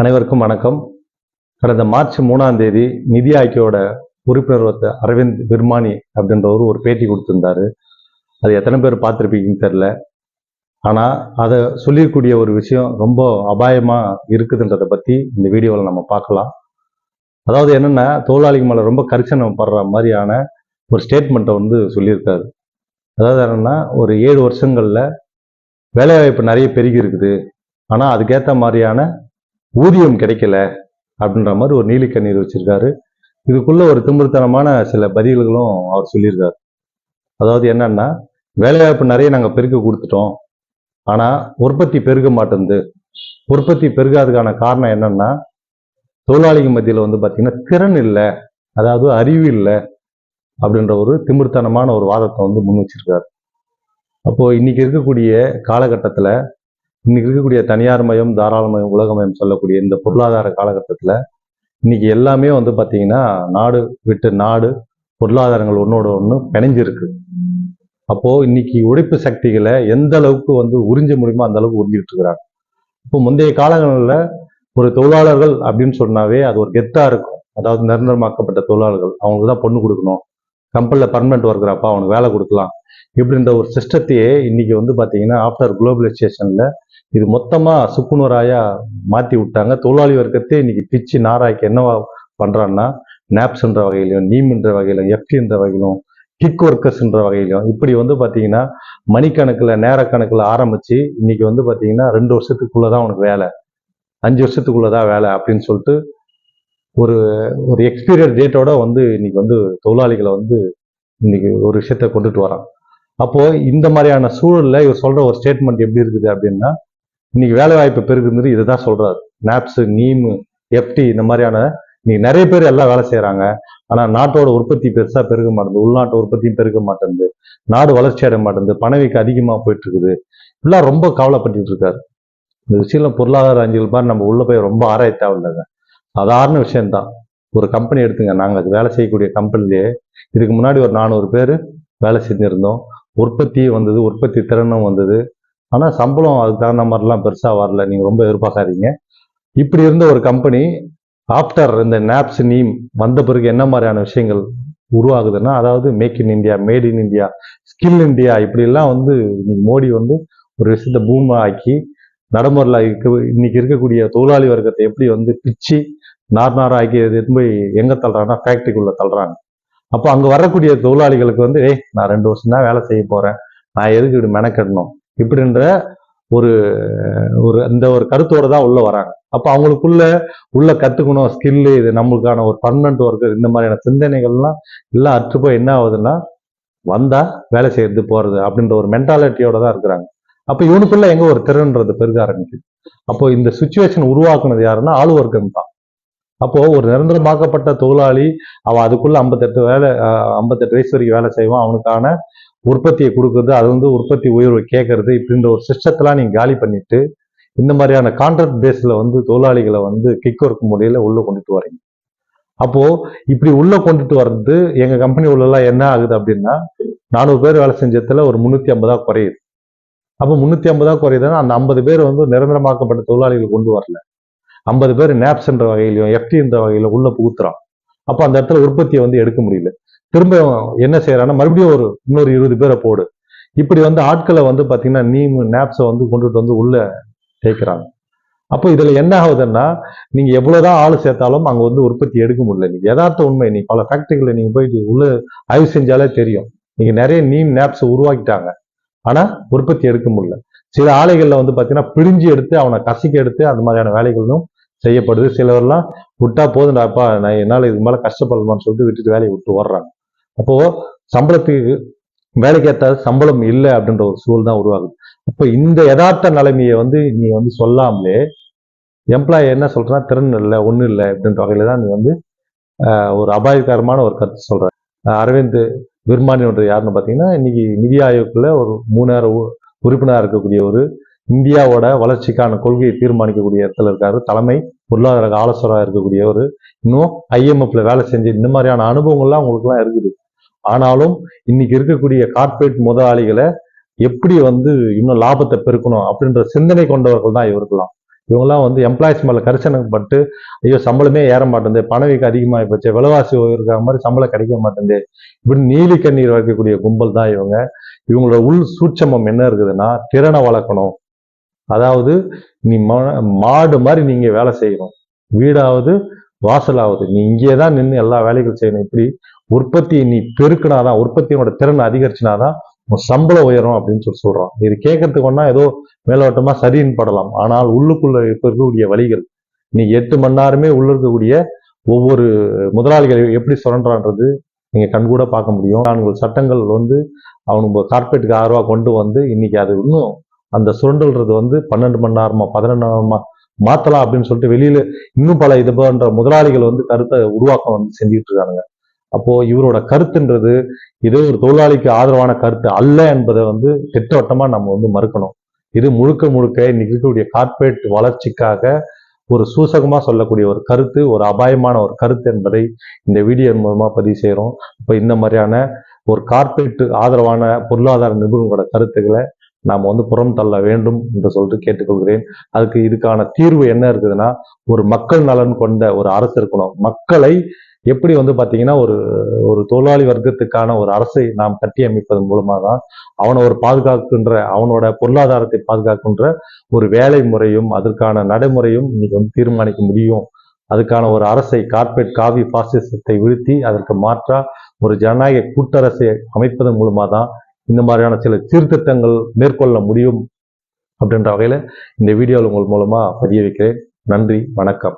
அனைவருக்கும் வணக்கம். கடந்த மார்ச் மூணாம் தேதி நிதி ஆயோக்கோட உறுப்பினர் ஒருத்தர் அரவிந்த் விர்மானி அப்படின்றவர் ஒரு பேட்டி கொடுத்திருந்தாரு. அது எத்தனை பேர் பார்த்துருப்பீங்கன்னு தெரில ஆனால் அதை சொல்லியிருக்கூடிய ஒரு விஷயம் ரொம்ப அபாயமாக இருக்குதுன்றதை பற்றி இந்த வீடியோவில் நம்ம பார்க்கலாம். அதாவது என்னென்னா தொழிலாளிகள் மேலே ரொம்ப கரிசனம் படுற மாதிரியான ஒரு ஸ்டேட்மெண்ட்டை வந்து சொல்லியிருக்காரு. அதாவது என்னென்னா ஒரு ஏழு வருஷங்களில் வேலைவாய்ப்பு நிறைய பெருகி இருக்குது. ஆனால் அதுக்கேற்ற மாதிரியான ஊதியம் கிடைக்கல அப்படின்ற மாதிரி ஒரு நீலிக்கண்ணீர் வச்சிருக்காரு. இதுக்குள்ள ஒரு திமிர்த்தனமான சில பதில்களும் அவர் சொல்லியிருக்காரு. அதாவது என்னன்னா வேலைவாய்ப்பு நிறைய நாங்கள் பெருக்க கொடுத்துட்டோம். ஆனால் உற்பத்தி பெருக மாட்டேங்குது. உற்பத்தி பெருகாததுக்கான காரணம் என்னன்னா தொழிலாளிகள் மத்தியில் வந்து பார்த்தீங்கன்னா திறன் இல்லை. அதாவது அறிவு இல்லை. அப்படின்ற ஒரு திமிர்த்தனமான ஒரு வாதத்தை வந்து முன் வச்சிருக்காரு. அப்போ இன்னைக்கு இருக்கக்கூடிய காலகட்டத்தில் இன்னைக்கு இருக்கக்கூடிய தனியார் மயம் தாராளமயம் உலகமயம் சொல்லக்கூடிய இந்த பொருளாதார காலகட்டத்தில் இன்னைக்கு எல்லாமே வந்து பார்த்தீங்கன்னா நாடு விட்டு நாடு பொருளாதாரங்கள் ஒன்றோட ஒன்று பிணைஞ்சிருக்கு. அப்போது இன்னைக்கு உழைப்பு சக்திகளை எந்த அளவுக்கு வந்து உறிஞ்ச முடியுமோ அந்த அளவுக்கு உறிஞ்சிட்டு இருக்கிறாங்க. இப்போ முந்தைய காலங்களில் ஒரு தொழிலாளர்கள் அப்படின்னு சொன்னாவே அது ஒரு கெத்தாக இருக்கும். அதாவது நிரந்தரமாக்கப்பட்ட தொழிலாளர்கள் அவங்களுக்கு தான் பொண்ணு கொடுக்கணும். கம்பெனியில் பர்மனெண்ட் ஒர்க்கராப்பா அவனுக்கு வேலை கொடுக்கலாம். இப்படின்ற ஒரு சிஸ்டத்தையே இன்னைக்கு வந்து பார்த்தீங்கன்னா ஆஃப்டர் குளோபலைசேஷனில் இது மொத்தமாக சுக்குநூறாயா மாற்றி விட்டாங்க. தொழிலாளி வர்க்கத்தை இன்னைக்கு பிச்சு நாராய்க்கு என்னவா பண்ணுறான்னா நாப்ஸ்ன்ற வகையிலும் நீம்ன்ற வகையிலும் எஃப்டின்ற வகையிலும் கிக் ஒர்க்கர்ஸ்ன்ற வகையிலும் இப்படி வந்து பார்த்தீங்கன்னா மணிக்கணக்கில் நேர கணக்கில் ஆரம்பித்து இன்னைக்கு வந்து பார்த்தீங்கன்னா ரெண்டு வருஷத்துக்குள்ளே தான் உனக்கு வேலை. அஞ்சு வருஷத்துக்குள்ளே தான் வேலை அப்படின்னு சொல்லிட்டு ஒரு ஒரு எக்ஸ்பீரியன்ஸ் டேட்டோட வந்து இன்னைக்கு வந்து தொழிலாளிகளை வந்து இன்னைக்கு ஒரு விஷயத்த கொண்டுட்டு வரான். அப்போ இந்த மாதிரியான சூழல்ல இவர் சொல்ற ஒரு ஸ்டேட்மெண்ட் எப்படி இருக்குது அப்படின்னா இன்னைக்கு வேலை வாய்ப்பு பெருகுறது இதுதான் சொல்றாரு. நாப்ஸ் நீமு எஃப்டி இந்த மாதிரியான இன்னைக்கு நிறைய பேர் எல்லாம் வேலை செய்யறாங்க ஆனா நாட்டோட உற்பத்தி பெருசா பெருக மாட்டேங்குது. உள்நாட்டு உற்பத்தியும் பெருக மாட்டேங்குது. நாடு வளர்ச்சி அடைய மாட்டேங்குது. பணவீக்கம் அதிகமா போயிட்டு இருக்குது இப்படிலாம் ரொம்ப கவலைப்பட்டு இருக்காரு. இந்த விஷயம் பொருளாதார அஞ்சல் பார் நம்ம உள்ள போய் ரொம்ப ஆராய தேவையில்லைங்க சாதாரண விஷயம்தான். ஒரு கம்பெனி எடுத்துங்க நாங்கள் வேலை செய்யக்கூடிய கம்பெனிலேயே இதுக்கு முன்னாடி ஒரு நானூறு பேர் வேலை செஞ்சுருந்தோம். உற்பத்தி வந்தது உற்பத்தி திறனும் வந்தது. ஆனால் சம்பளம் அதுக்கு தகுந்த மாதிரிலாம் பெருசாக வரல. நீங்கள் ரொம்ப எதிர்பார்க்காதீங்க. இப்படி இருந்த ஒரு கம்பெனி ஆஃப்டர் இந்த நாப்ஸ் நீம் வந்த பிறகு என்ன மாதிரியான விஷயங்கள் உருவாகுதுன்னா அதாவது make in India made in India skill India இப்படிலாம் வந்து இன்னைக்கு மோடி வந்து ஒரு விஷயத்த பூமா ஆக்கி நடைமுறையில் இன்னைக்கு இருக்கக்கூடிய தொழிலாளி வர்க்கத்தை எப்படி வந்து பிச்சு நார் நார் ஆக்கி எதுவும் போய் எங்கே தள்ளுறாங்கன்னா ஃபேக்ட்ரிக்குள்ளே தள்ளுறாங்க. அப்போ அங்கே வரக்கூடிய தொழிலாளிகளுக்கு வந்து ஏய் நான் ரெண்டு வருஷம் தான் வேலை செய்ய போகிறேன் நான் எதுக்கு இப்படி மெனக்கெடணும்? இப்படின்ற ஒரு ஒரு இந்த ஒரு கருத்தோடு தான் உள்ளே வராங்க. அப்போ அவங்களுக்குள்ள உள்ள கற்றுக்கணும் ஸ்கில்லு இது நம்மளுக்கான ஒரு பர்மனன்ட் ஒர்க்கர் இந்த மாதிரியான சிந்தனைகள்லாம் எல்லாம் அற்றுப்போய் என்ன ஆகுதுன்னா வந்தால் வேலை செய்யறது போகிறது அப்படின்ற ஒரு மென்டாலிட்டியோட தான் இருக்கிறாங்க. அப்போ இவனுக்குள்ள எங்க ஒரு திறன்றது பெருக ஆரம்பிக்குது. அப்போ இந்த சுச்சுவேஷன் உருவாக்குனது யாருன்னா ஆளு வர்க்கம் தான். அப்போ ஒரு நிரந்தரமாக்கப்பட்ட தொழிலாளி அவன் அதுக்குள்ள ஐம்பத்தெட்டு வேலை ஐம்பத்தெட்டு வயசு வரைக்கும் வேலை செய்வான். அவனுக்கான உற்பத்தியை கொடுக்கறது அது வந்து உற்பத்தி உயர்வை கேட்கறது இப்படின்ற ஒரு சிஸ்டத்தெல்லாம் நீங்க காலி பண்ணிட்டு இந்த மாதிரியான கான்ட்ராக்ட் பேஸ்ல வந்து தொழிலாளிகளை வந்து கிக் ஒர்க் முறையில உள்ள கொண்டுட்டு வரீங்க அப்போ இப்படி உள்ள கொண்டுட்டு வர்றது எங்க கம்பெனி உள்ளலாம் என்ன ஆகுது அப்படின்னா நானூறு பேர் வேலை செஞ்சதுல ஒரு முன்னூத்தி ஐம்பதா குறையுது. அப்போ முன்னூத்தி ஐம்பதா குறையுதுன்னா அந்த ஐம்பது பேர் வந்து நிரந்தரமாக்கப்பட்ட தொழிலாளிகள் கொண்டு வரல. ஐம்பது பேர் நேப்ஸ்ன்ற வகையிலையும் எஃப்டின்ற வகையில உள்ள புகுத்துறான் அப்போ அந்த இடத்துல உற்பத்தியை வந்து எடுக்க முடியல. திரும்ப என்ன செய்யறான்னா மறுபடியும் ஒரு இன்னொரு இருபது பேரை போடு. இப்படி வந்து ஆட்களை வந்து பாத்தீங்கன்னா நீம் நேப்ஸை வந்து கொண்டுட்டு வந்து உள்ள தேய்க்கிறாங்க. அப்போ இதுல என்ன ஆகுதுன்னா நீங்க எவ்வளவுதான் ஆள் சேர்த்தாலும் அங்க வந்து உற்பத்தி எடுக்க முடியல. நீங்க யதார்த்த உண்மை நீ பல ஃபேக்டரிகளை நீங்க போயிட்டு உள்ள ஆய்வு செஞ்சாலே தெரியும். நீங்க நிறைய நீம் நேப்ஸ் உருவாக்கிட்டாங்க. ஆனா உற்பத்தி எடுக்க முடியல. சில ஆலைகள்ல வந்து பாத்தீங்கன்னா பிரிஞ்சு எடுத்து அவனை கசிக்க எடுத்து அந்த மாதிரியான வேலைகளும் செய்யப்படுது. சிலவர்லாம் விட்டா போதும்டாப்பா நான் என்னால் இது மேலே கஷ்டப்படலாம்னு சொல்லிட்டு விட்டுட்டு வேலையை விட்டு வர்றாங்க அப்போ சம்பளத்துக்கு வேலைக்கு ஏற்ற சம்பளம் இல்லை அப்படின்ற ஒரு சூழல் தான் உருவாகுது. அப்போ இந்த யதார்த்த நிலைமையை வந்து நீ வந்து சொல்லாமலே எம்ப்ளாயி என்ன சொல்றா? திறன் இல்லை ஒன்றும் இல்லை அப்படின்ற வகையில தான் நீ வந்து ஒரு அபாயகரமான ஒரு கருத்து சொல்ற. அரவிந்த் விர்மானின்ற யாருன்னு பார்த்தீங்கன்னா இன்னைக்கு நிதி ஆயோக்கில் ஒரு மூணாயிரம் உறுப்பினராக இருக்கக்கூடிய ஒரு இந்தியாவோட வளர்ச்சிக்கான கொள்கையை தீர்மானிக்கக்கூடிய இடத்துல இருக்காரு. தலைமை பொருளாதார ஆலோசராக இருக்கக்கூடிய ஒரு இன்னும் ஐஎம்எஃப்ல வேலை செஞ்சு இந்த மாதிரியான அனுபவங்கள்லாம் உங்களுக்குலாம் இருக்குது. ஆனாலும் இன்னைக்கு இருக்கக்கூடிய கார்ப்பரேட் முதலாளிகளை எப்படி வந்து இன்னும் லாபத்தை பெருக்கணும் அப்படின்ற சிந்தனை கொண்டவர்கள் தான் இவருக்கலாம் இவங்கெல்லாம் வந்து எம்ப்ளாயிஸ் மேலே கரிசனப்பட்டு ஐயோ சம்பளமே ஏற மாட்டேங்குது பணவீக்கம் அதிகமாகி போச்சு விலைவாசி இருக்கிற மாதிரி சம்பளம் கிடைக்க மாட்டேங்குது. இப்படி நீலி கண்ணீர் வைக்கக்கூடிய கும்பல் தான் இவங்க. இவங்களோட உள் சூட்சமம் என்ன இருக்குதுன்னா திறனை வளர்க்கணும். அதாவது நீ மா- மாடு மாதிரி நீங்க வேலை செய்யணும். வீடாவது வாசலாவது. நீ இங்கே தான் நின்று எல்லா வேலைகளும் செய்யணும். இப்படி உற்பத்தியை நீ பெருக்கினாதான் உற்பத்தியோட திறன் அதிகரிச்சினாதான் சம்பளம் உயரும் அப்படின்னு சொல்லி சொல்றோம் இது கேட்கறதுக்கு ஒன்னா ஏதோ மேலோட்டமா சரின்னு படலாம். ஆனால் உள்ளுக்குள்ள இப்ப இருக்கக்கூடிய வழிகள் நீ எட்டு மணி நேரமே உள்ள இருக்கக்கூடிய ஒவ்வொரு முதலாளிகளை எப்படி சுரண்டான்றது நீங்க கண்கூட பார்க்க முடியும். நான்கு சட்டங்கள் வந்து அவனுக்கு கார்பரேட்டுக்கு ஆறு கொண்டு வந்து இன்னைக்கு அது இன்னும் அந்த சுரண்டல்றது வந்து பன்னெண்டு மணி நேரமா பதினெண்டு நேரமா மாத்தலாம் அப்படின்னு சொல்லிட்டு வெளியில இன்னும் பல இது போன்ற முதலாளிகள் வந்து கருத்தை உருவாக்கம் வந்து செஞ்சுட்டு இருக்காங்க அப்போ இவரோட கருத்துன்றது இது ஒரு தொழிலாளிக்கு ஆதரவான கருத்து அல்ல என்பதை வந்து திட்டவட்டமா நம்ம வந்து மறுக்கணும். இது முழுக்க முழுக்க இன்னைக்கு இருக்கக்கூடிய கார்ப்பரேட் வளர்ச்சிக்காக ஒரு சூசகமா சொல்லக்கூடிய ஒரு கருத்து ஒரு அபாயமான ஒரு கருத்து என்பதை இந்த வீடியோ மூலமா பதிவு செய்கிறோம் இப்போ இந்த மாதிரியான ஒரு கார்பரேட் ஆதரவான பொருளாதார நிபுணர்களோட கருத்துக்களை நாம் வந்து புறம் தள்ள வேண்டும் என்று சொல்லிட்டு கேட்டுக்கொள்கிறேன். அதுக்கு இதுக்கான தீர்வு என்ன இருக்குதுன்னா ஒரு மக்கள் நலன் கொண்ட ஒரு அரசு இருக்கணும். மக்களை எப்படி வந்து பார்த்தீங்கன்னா ஒரு ஒரு தொழிலாளி வர்க்கத்துக்கான ஒரு அரசை நாம் கட்டி அமைப்பதன் மூலமாக தான் அவனை ஒரு பாதுகாக்கின்ற அவனோட பொருளாதாரத்தை பாதுகாக்கின்ற ஒரு வேலை முறையும் அதற்கான நடைமுறையும் இன்னைக்கு வந்து தீர்மானிக்க முடியும். அதுக்கான ஒரு அரசை கார்பரேட் காவி பாசிசத்தை வீழ்த்தி அதற்கு மாற்றா ஒரு ஜனநாயக கூட்டரசை அமைப்பதன் மூலமாக தான் இந்த மாதிரியான சில சீர்திருத்தங்கள் மேற்கொள்ள முடியும் அப்படின்ற வகையில் இந்த வீடியோவில் உங்கள் மூலமாக பதிய வைக்கிறேன் நன்றி வணக்கம்.